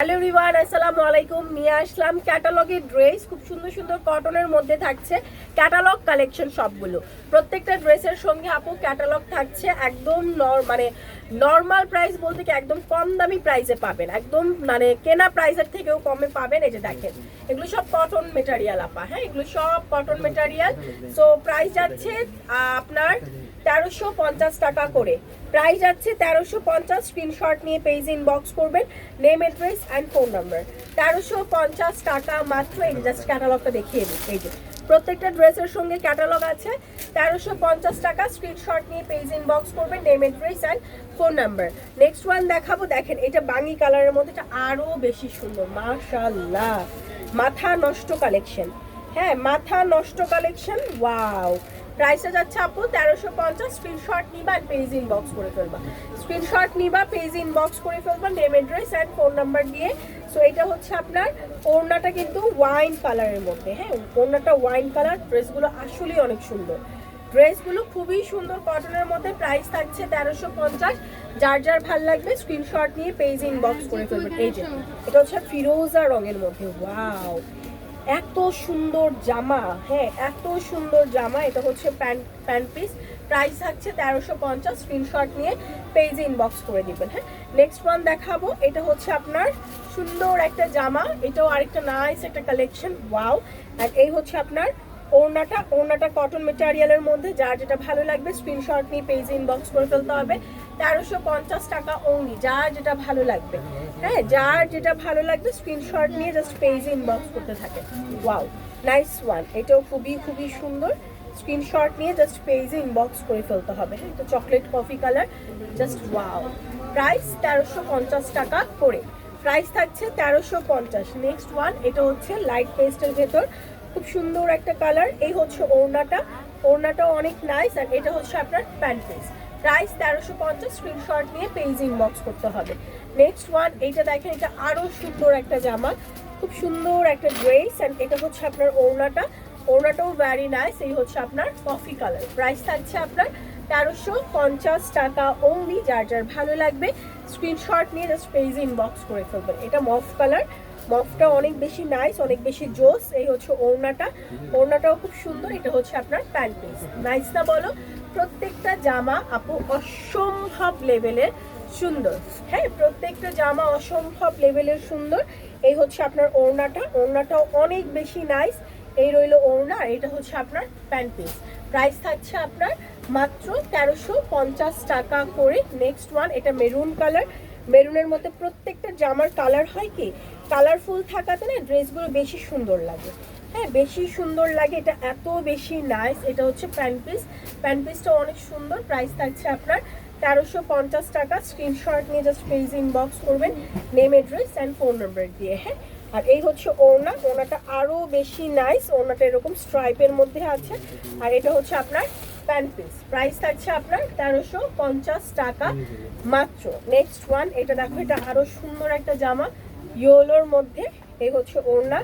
Hello river আসসালামু আলাইকুম। নিয়ে আসলাম ক্যাটালগের ড্রেস খুব সুন্দর সুন্দর কটনের মধ্যে থাকছে ক্যাটালগ কালেকশন সবগুলো। প্রত্যেকটা ড্রেসের সঙ্গে আপু ক্যাটালগ থাকছে একদম মানে নর্মাল প্রাইস বলতে কি একদম কম দামি প্রাইসে পাবেন। একদম মানে কেনা প্রাইসের থেকেও কমে পাবেন। এই যে দেখেন, এগুলো সব কটন মেটারিয়াল আপা হ্যাঁ? এগুলো সব কটন মেটারিয়াল সো প্রাইস যাচ্ছে আপনার তেরোশো পঞ্চাশ টাকা করে। প্রাইস যাচ্ছে তেরোশো পঞ্চাশ স্ক্রিনশট নিয়ে পেজ ইনবক্স করবেন। Name address and phone number তেরোশো পঞ্চাশ টাকা মাত্র, এই জাস্ট ক্যাটালগটা দেখিয়ে দিই। এই যে প্রত্যেকটা ড্রেসের সঙ্গে ক্যাটালগ আছে। তেরোশো পঞ্চাশ টাকা স্ক্রিনশট নিয়ে পেজ ইনবক্স করবেন name address and phone number next one দেখাবো, দেখেন এটা বাঙি কালারের মধ্যে, এটা আরও বেশি সুন্দর মাশাল্লাহ মাথা নষ্ট কালেকশন হ্যাঁ মাথা নষ্ট কালেকশন ওয়াও প্রাইসটা যাচ্ছে আপু, তেরোশো পঞ্চাশ স্ক্রিনশট নিবা আর পেজ ইনবক্স করে ফেলবা। স্ক্রিনশট নিবা পেজ ইনবক্স করে ফেলবা name address and phone number দিয়ে। সো এটা হচ্ছে আপনার ওড়নাটা কিন্তু ওয়াইন কালারের মধ্যে হ্যাঁ? ওড়নাটা ওয়াইন কালার ড্রেসগুলো আসলেই অনেক সুন্দর। ড্রেসগুলো খুবই সুন্দর কটনের মধ্যে প্রাইস থাকছে তেরোশো পঞ্চাশ। যার যার ভালো লাগবে স্ক্রিনশট নিয়ে পেজ ইনবক্স করে ফেলবেন এই যে, এটা হচ্ছে ফিরোজা রঙের মধ্যে ওয়াও এত সুন্দর জামা হ্যাঁ এত সুন্দর জামা, এটা হচ্ছে প্যান্ট প্যান্ট পিস প্রাইস থাকছে তেরোশো পঞ্চাশ স্ক্রিনশট নিয়ে পেজে ইনবক্স করে দিবেন হ্যাঁ। নেক্সট ওয়ান দেখাবো, এটা হচ্ছে আপনার সুন্দর একটা জামা, এটাও আরেকটা নাইস একটা কালেকশন ওয়াও আর এই হচ্ছে আপনার ওড়নাটা ওড়নাটা কটন মেটেরিয়ালের মধ্যে, যার যেটা ভালো লাগবে স্ক্রিনশট নিয়ে পেজে ইনবক্স করে ফেলতে হবে। তেরোশো পঞ্চাশ টাকা অনলি যার যেটা ভালো লাগবে। হ্যাঁ যার যেটা ভালো লাগবে স্ক্রিনশট নিয়ে জাস্ট পেজে ইনবক্স করতে থাকে। ওয়াও নাইস ওয়ান এটাও খুবই খুবই সুন্দর। স্ক্রিনশট নিয়ে জাস্ট পেজে ইনবক্স করে ফেলতে হবে। হ্যাঁ এটা chocolate coffee colour just wow price তেরোশো পঞ্চাশ টাকা করে। প্রাইস থাকছে তেরোশো পঞ্চাশ। নেক্সট ওয়ান এটা হচ্ছে লাইট পেস্টের ভেতর। খুব সুন্দর একটা কালার। এই হচ্ছে ওড়নাটা। ওড়নাটাও অনেক নাইস আর এটা হচ্ছে আপনার প্যান্ট পিস প্রাইস তেরোশো পঞ্চাশ স্ক্রিনশট নিয়ে পেজ ইনবক্স করতে হবে। নেক্সট ওয়ান এইটা দেখেন, এটা আরও সুন্দর একটা জামা। খুব সুন্দর একটা ড্রেস অ্যান্ড এটা হচ্ছে আপনার ওড়নাটা। ওড়নাটাও ভ্যারি নাইস এই হচ্ছে আপনার কফি কালার প্রাইস থাকছে আপনার তেরোশো পঞ্চাশ টাকা অনলি যার যার ভালো লাগবে স্ক্রিনশট নিয়ে জাস্ট পেজ ইনবক্স করে ফেলবেন। এটা মফ কালার মফটা অনেক বেশি নাইস অনেক বেশি জোস। এই হচ্ছে ওড়নাটা। ওড়নাটাও খুব সুন্দর। এটা হচ্ছে আপনার প্যান্ট পিস নাইস না বলো? প্রত্যেকটা জামা আপু অসম্ভব লেভেলের সুন্দর। হ্যাঁ প্রত্যেকটা জামা অসম্ভব লেভেলের সুন্দর। এই হচ্ছে আপনার ওড়নাটা। ওড়নাটাও অনেক বেশি নাইস এই রইল ওড়না এটা হচ্ছে আপনার প্যান্ট পিস প্রাইস থাকছে আপনার মাত্র তেরোশো টাকা করে। নেক্সট ওয়ান এটা মেরুন কালার মেরুনের মধ্যে প্রত্যেকটা জামার কালার হয় কি? কালারফুল থাকাতে না ড্রেসগুলো বেশি সুন্দর লাগে। হ্যাঁ বেশি সুন্দর লাগে, এটা এত বেশি নাইস এটা হচ্ছে প্যান্ট পিস প্যান্ট পিসটা অনেক সুন্দর প্রাইস থাকছে আপনার তেরোশো পঞ্চাশ টাকা। স্ক্রিনশট নিয়ে জাস্ট পেজ ইনবক্স করবেন name address and phone number দিয়ে হ্যাঁ? আর এই হচ্ছে ওড়না, ওড়নাটা আরও বেশি নাইস ওড়নাটা এরকম স্ট্রাইপের মধ্যে আছে। আর এটা হচ্ছে আপনার প্যান্ট পিস প্রাইস থাকছে আপনার তেরোশো পঞ্চাশ টাকা মাত্র। নেক্সট ওয়ান এটা দেখো, এটা আরও সুন্দর একটা জামা। ইয়োলোর মধ্যে এই হচ্ছে ওড়না।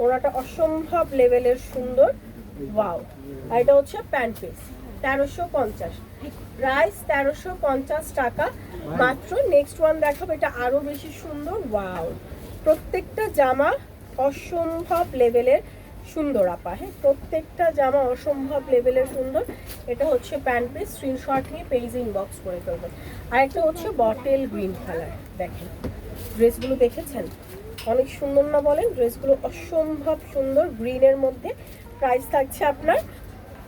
ওড়নাটা অসম্ভব লেভেলের সুন্দর। ওয়াও এটা হচ্ছে প্যান্ট পিস তেরোশো পঞ্চাশ। প্রাইস তেরোশো পঞ্চাশ টাকা মাত্র। নেক্সট ওয়ান দেখাবো এটা আরও বেশি সুন্দর। ওয়াও প্রত্যেকটা জামা অসম্ভব লেভেলের সুন্দর আপা হ্যাঁ? প্রত্যেকটা জামা অসম্ভব লেভেলের সুন্দর। এটা হচ্ছে প্যান্ট পিস স্ক্রিনশট নিয়ে পেজ ইনবক্স করে ফেলবেন আর একটা হচ্ছে বটেল গ্রিন কালার দেখেন। ড্রেসগুলো দেখেছেন? অনেক সুন্দর না বলেন? ড্রেসগুলো অসম্ভব সুন্দর গ্রিনের মধ্যে। প্রাইস থাকছে আপনার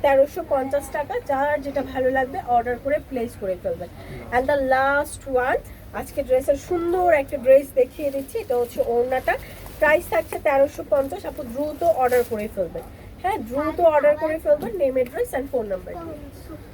তেরোশো পঞ্চাশ টাকা। যার যেটা ভালো লাগবে অর্ডার করে প্লেস করে ফেলবেন। অ্যান্ড দ্য লাস্ট ওয়ান আজকে ড্রেসের সুন্দর একটা ড্রেস দেখিয়ে দিচ্ছি। এটা হচ্ছে ওড়নাটা। প্রাইস থাকছে তেরোশো পঞ্চাশ আপনি দ্রুত অর্ডার করে ফেলবেন। হ্যাঁ দ্রুত অর্ডার করে ফেলবেন name address and phone number